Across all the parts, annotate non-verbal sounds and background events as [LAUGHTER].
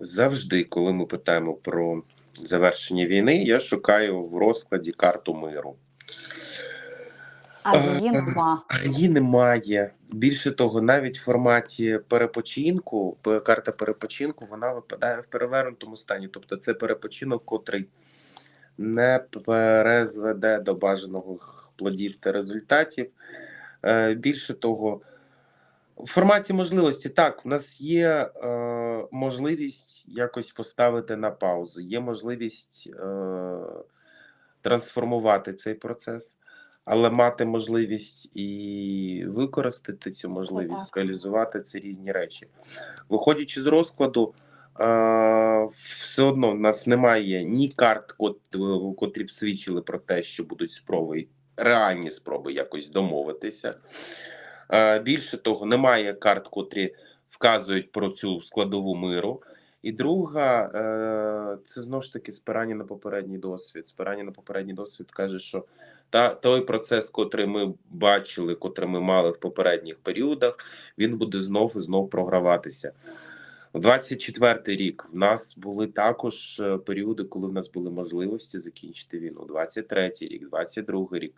Завжди, коли ми питаємо про завершення війни, я шукаю в розкладі карту миру. А Е, її нема. А її немає. Більше того, навіть в форматі перепочинку, карта перепочинку, вона випадає в перевернутому стані. Тобто це перепочинок, котрий не перезведе до бажаних плодів та результатів. Е, Більше того, в форматі можливості так, в нас є е, можливість якось поставити на паузу, є можливість е, трансформувати цей процес, але мати можливість і використати цю можливість, реалізувати це різні речі. Виходячи з розкладу, е, все одно в нас немає ні карт, котрі б свідчили про те, що будуть спроби, реальні спроби якось домовитися. Е, Більше того, немає карт, котрі вказують про цю складову миру. І друга, е, це знову ж таки спирання на попередній досвід. Спирання на попередній досвід каже, що та той процес, котрий ми бачили, котрий ми мали в попередніх періодах, він буде знов і знов програватися. 24-й рік в нас були також е, періоди, коли в нас були можливості закінчити війну. 23-й рік, 22-й рік.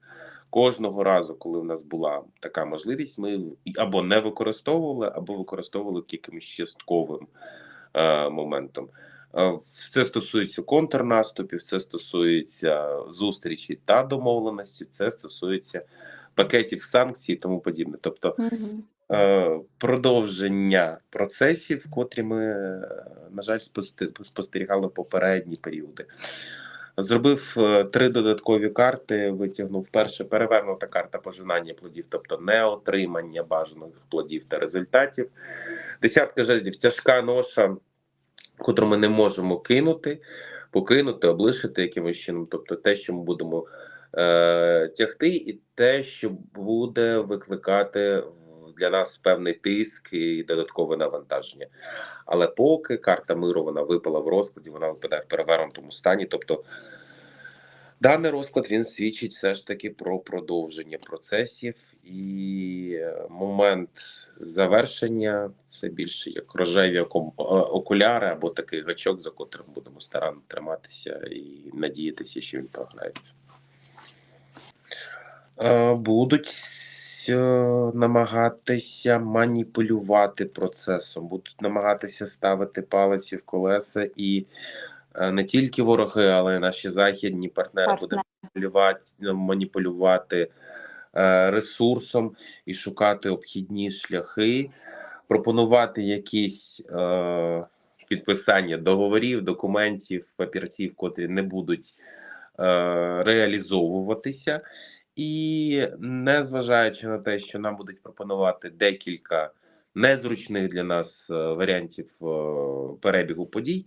Кожного разу, коли в нас була така можливість, ми або не використовували, або використовували якимось частковим е, моментом. Це стосується контрнаступів, це стосується зустрічі та домовленості, це стосується пакетів санкцій і тому подібне. Тобто Мгм. Е, продовження процесів, котрі ми, е, на жаль, спостерігали попередні періоди. Зробив е, три додаткові карти. Витягнув перше перевернута карта пожинання плодів, тобто неотримання бажаних плодів та результатів. Десятка жезлів, тяжка ноша, котру ми не можемо кинути, покинути, облишити якимось чином. Тобто те, що ми будемо е, тягти, і те, що буде викликати для нас певний тиск і додаткове навантаження. Але поки карта миру вона випала в розкладі, вона випадає в перевернутому стані. Тобто даний розклад він свідчить все ж таки про продовження процесів і е, момент завершення це більше як рожеві е, окуляри або такий гачок, за котрим будемо старанно триматися і надіятися, що він програється. Е, Будуть е, намагатися маніпулювати процесом, будуть намагатися ставити палиці в колеса, і е, не тільки вороги, але й наші західні партнери будуть маніпулювати, маніпулювати е, ресурсом і шукати обхідні шляхи, пропонувати якісь е, підписання договорів, документів, папірців, котрі не будуть е, реалізовуватися. І незважаючи на те, що нам будуть пропонувати декілька незручних для нас е, варіантів е, перебігу подій,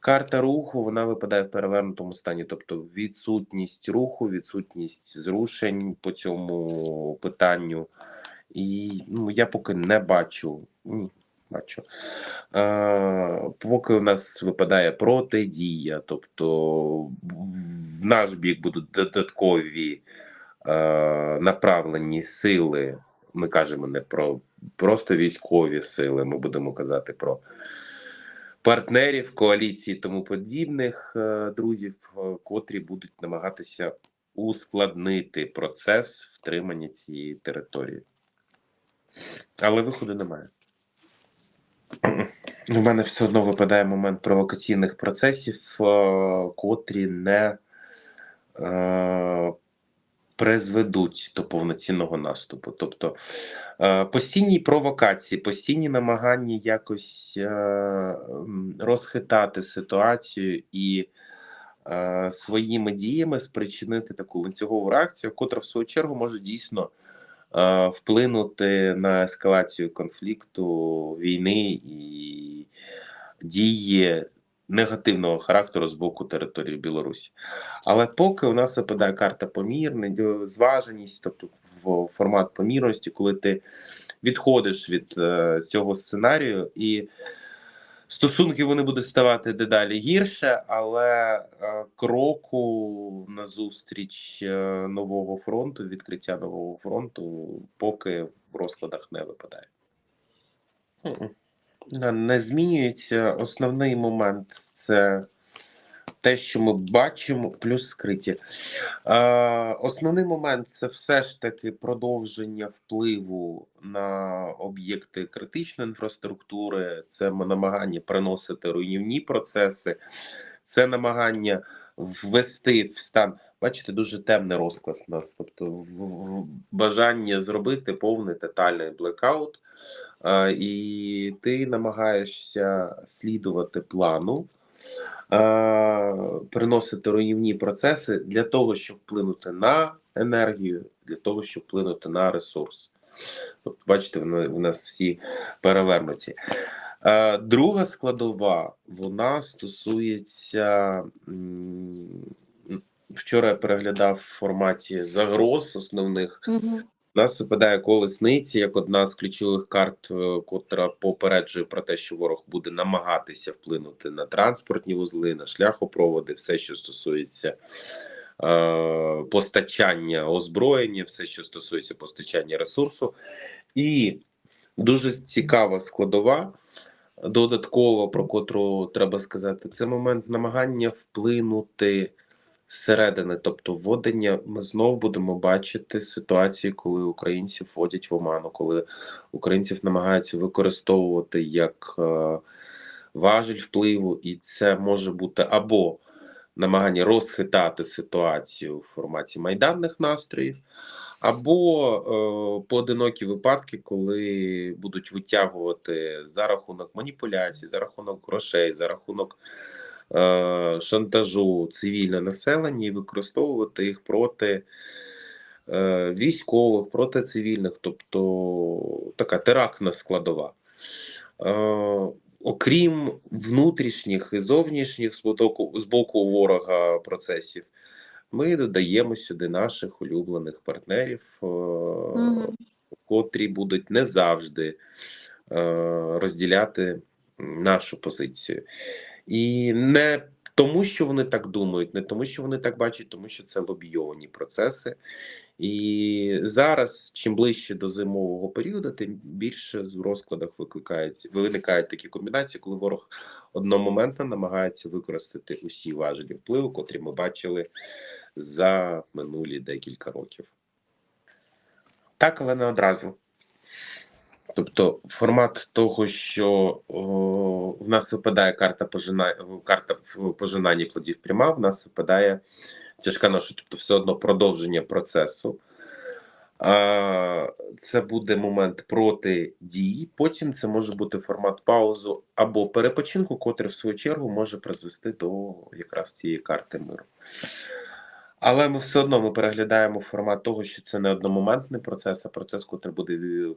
карта руху вона випадає в перевернутому стані, тобто відсутність руху, відсутність зрушень по цьому питанню. І ну, я поки не бачу. Ні, бачу. Е, поки у нас випадає протидія, тобто в наш бік будуть додаткові е, направлені сили. Ми кажемо не про просто військові сили, ми будемо казати про партнерів, коаліції тому подібних е, друзів, е, котрі будуть намагатися ускладнити процес втримання цієї території. Але виходу немає. [CLEARS THROAT] У мене все одно випадає момент провокаційних процесів, е, котрі не призведуть до повноцінного наступу. Тобто е, постійні провокації, постійні намагання якось е, розхитати ситуацію і е, своїми діями спричинити таку ланцюгову реакцію, котра в свою чергу може дійсно е, вплинути на ескалацію конфлікту, війни і дії негативного характеру з боку території Білорусі. Але поки у нас випадає карта помірність, зваженість, тобто в формат помірності, коли ти відходиш від е, цього сценарію і. Стосунки вони будуть ставати дедалі гірше, але е, кроку назустріч е, нового фронту, відкриття нового фронту, поки в розкладах не випадає. Не- змінюється. Основний момент це те, що ми бачимо, плюс скриті. Е, основний момент це все ж таки продовження впливу на об'єкти критичної інфраструктури, це намагання приносити руйнівні процеси, це намагання ввести в стан. Бачите, дуже темний розклад у нас. Тобто, в- в- бажання зробити повний тотальний блекаут, і ти намагаєшся слідувати плану, приносити руйнівні процеси для того, щоб вплинути на енергію, для того, щоб вплинути на ресурс. Тобто, бачите, в нас всі перевернуті. Друга складова вона стосується. Вчора я переглядав в форматі загроз основних. Мгм. У нас випадає колесниці як одна з ключових карт, е, котра попереджує про те, що ворог буде намагатися вплинути на транспортні вузли, на шляхопроводи, все, що стосується е, постачання озброєння, все, що стосується постачання ресурсу. І дуже цікава складова, додаткова, про котру треба сказати, це момент намагання вплинути зсередини, тобто вводення, ми знов будемо бачити ситуації, коли українців вводять в оману, коли українців намагаються використовувати як е, важіль впливу, і це може бути або намагання розхитати ситуацію в форматі майданних настроїв, або е, поодинокі випадки, коли будуть витягувати за рахунок маніпуляцій, за рахунок грошей, за рахунок шантажу цивільне населення і використовувати їх проти е, військових, проти цивільних, тобто така терактна складова. Е, окрім внутрішніх і зовнішніх з боку, ворога процесів, ми додаємо сюди наших улюблених партнерів, е, Мгм. котрі будуть не завжди е, розділяти нашу позицію. І не тому, що вони так думають, не тому, що вони так бачать, тому що це лобійовані процеси. І зараз, чим ближче до зимового періоду, тим більше в розкладах викликають виникають такі комбінації, коли ворог одномоментно намагається використати усі важелі впливу, котрі ми бачили за минулі декілька років. Так, але не одразу. Тобто, формат того, що о, в нас випадає карта пожина... карта пожинання плодів пряма, в нас випадає тяжка ноша, тобто все одно продовження процесу. А, Це буде момент протидії. Потім це може бути формат паузу або перепочинку, котрий в свою чергу може призвести до якраз цієї карти миру. Але ми все одно ми переглядаємо формат того, що це не одномоментний процес, а процес, котрий буде е,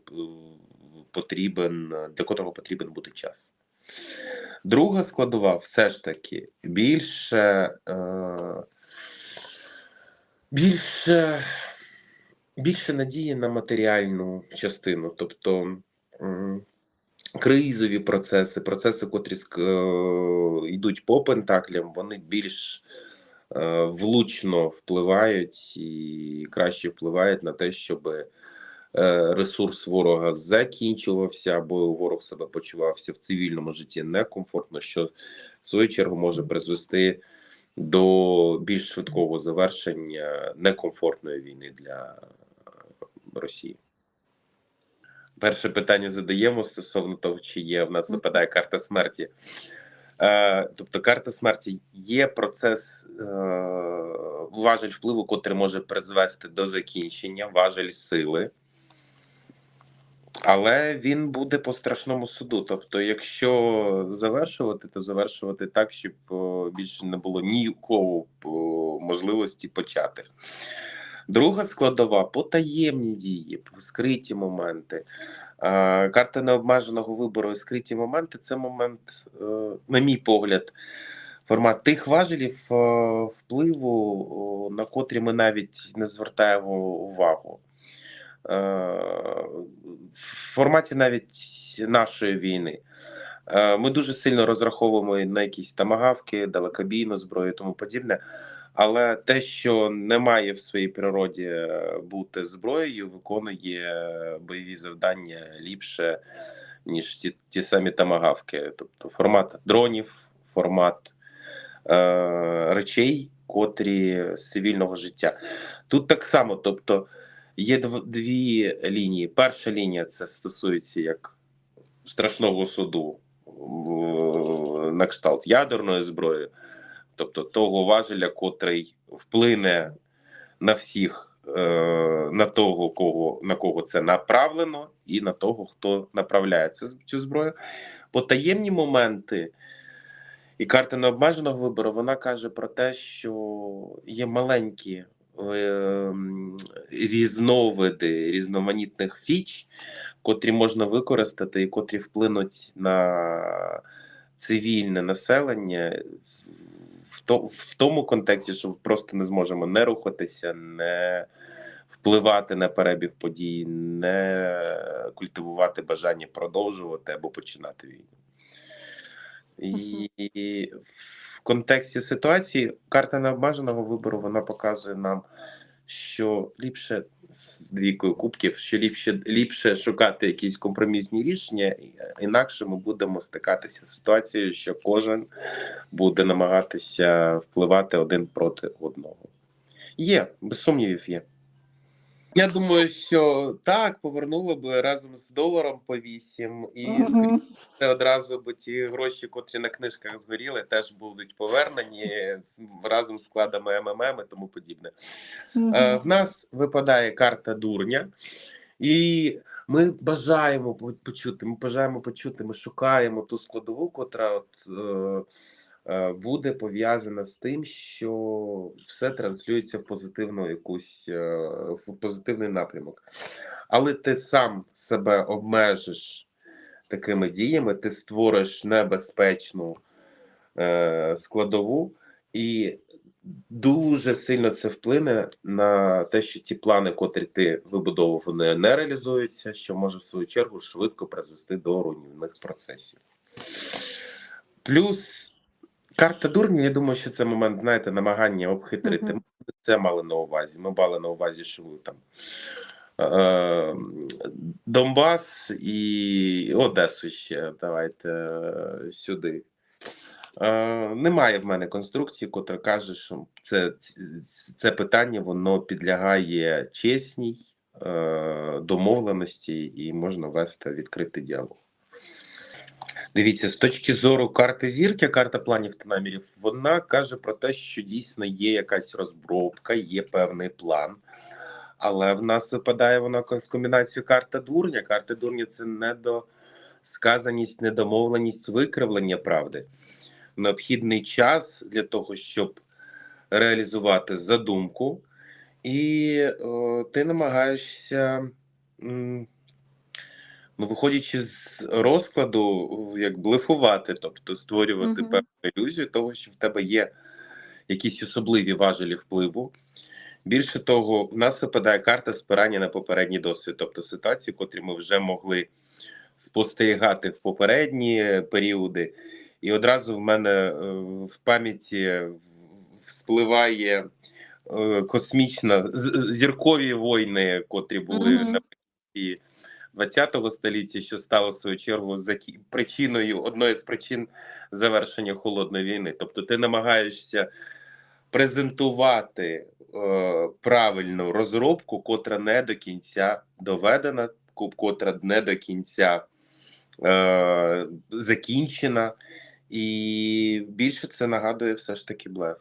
потрібен, для котрого потрібен буде час. Друга складова все ж таки більше, е, більше, більше надії на матеріальну частину, тобто кризові процеси, процеси, котрі е, йдуть по пентаклям, вони більш е, влучно впливають і краще впливають на те, щоб ресурс ворога закінчувався, або ворог себе почувався в цивільному житті некомфортно, що в свою чергу може призвести до більш швидкого завершення некомфортної війни для Росії. Перше питання задаємо стосовно того, чи є в нас випадає карта смерті. Е, тобто, карта смерті є процес е, важель впливу, котрий може призвести до закінчення, важель сили. Але він буде по страшному суду. Тобто, якщо завершувати, то завершувати так, щоб більше не було ніякого можливості почати. Друга складова потаємні дії, скриті моменти. Е, Карта необмеженого вибору і скриті моменти це момент, е, на мій погляд, формат тих важелів е, впливу, на котрі ми навіть не звертаємо увагу. Форматі навіть нашої війни. Е, Ми дуже сильно розраховуємо на якісь тамагавки, далекобійну зброю і тому подібне. Але те, що не має в своїй природі е, бути зброєю, виконує бойові завдання ліпше, ніж ті, ті самі тамагавки. Тобто формат дронів, формат е, речей, котрі з цивільного життя. Тут так само, тобто є дві лінії. Перша лінія це стосується як страшного суду в- на кшталт ядерної зброї, тобто того важеля, котрий вплине на всіх, е, на того, кого на кого це направлено, і на того, хто направляє цю зброю. Потаємні моменти. І карта необмеженого вибору вона каже про те, що є маленькі е, різновиди різноманітних фіч, котрі можна використати і котрі вплинуть на цивільне населення в, то, в тому контексті, що просто не зможемо не рухатися, не впливати на перебіг подій, не культивувати бажання продовжувати або починати війну. І контексті ситуації карта необмеженого вибору вона показує нам, що ліпше з двійкою кубків, що ліпше, ліпше шукати якісь компромісні рішення, і- інакше ми будемо стикатися з ситуацією, що кожен буде намагатися впливати один проти одного. Є, без сумнівів є. Я думаю, що так, повернули б разом з доларом по 8, і Мгм. це одразу б ті гроші, котрі на книжках згоріли, теж будуть повернені разом з складами МММ і тому подібне. Е, в нас випадає карта дурня, і ми бажаємо почути. Ми бажаємо почути. Ми шукаємо ту складову, котра от, е, буде пов'язана з тим, що все транслюється в позитивну якусь е, в позитивний напрямок. Але ти сам себе обмежиш такими діями, ти створиш небезпечну е, складову, і дуже сильно це вплине на те, що ті плани, котрі ти вибудовував, вони не реалізуються, що може в свою чергу швидко призвести до руйнівних процесів. Плюс карта дурня, я думаю, що це момент, знаєте, намагання обхитрити. Ми Це мали на увазі. Ми мали на увазі, що ви там. Е, Донбас і Одесу ще давайте е, сюди. Е, немає в мене конструкції, котра каже, що це, це питання воно підлягає чесній е, домовленості і можна вести відкритий діалог. Дивіться, з точки зору карти зірки, карта планів та намірів, вона каже про те, що дійсно є якась розробка, є певний план. Але в нас випадає вона з комбінацією карта дурня. Карта дурня це недосказаність, недомовленість, викривлення правди. Необхідний час для того, щоб реалізувати задумку, і о, ти намагаєшся, м, ну, виходячи з розкладу, як блефувати, тобто створювати Мгм. певну ілюзію того, що в тебе є якісь особливі важелі впливу. Більше того, в нас випадає карта спирання на попередній досвід, тобто ситуації, котрі ми вже могли спостерігати в попередні періоди, і одразу в мене е, в пам'яті вспливає е, космічна зіркові війни, котрі були Мгм. наприкінці ХХ століття, що стало в свою чергу причиною одної з причин завершення холодної війни. Тобто, ти намагаєшся презентувати е, правильну розробку, котра не до кінця доведена, котра не до кінця е, закінчена, і більше це нагадує все ж таки блеф.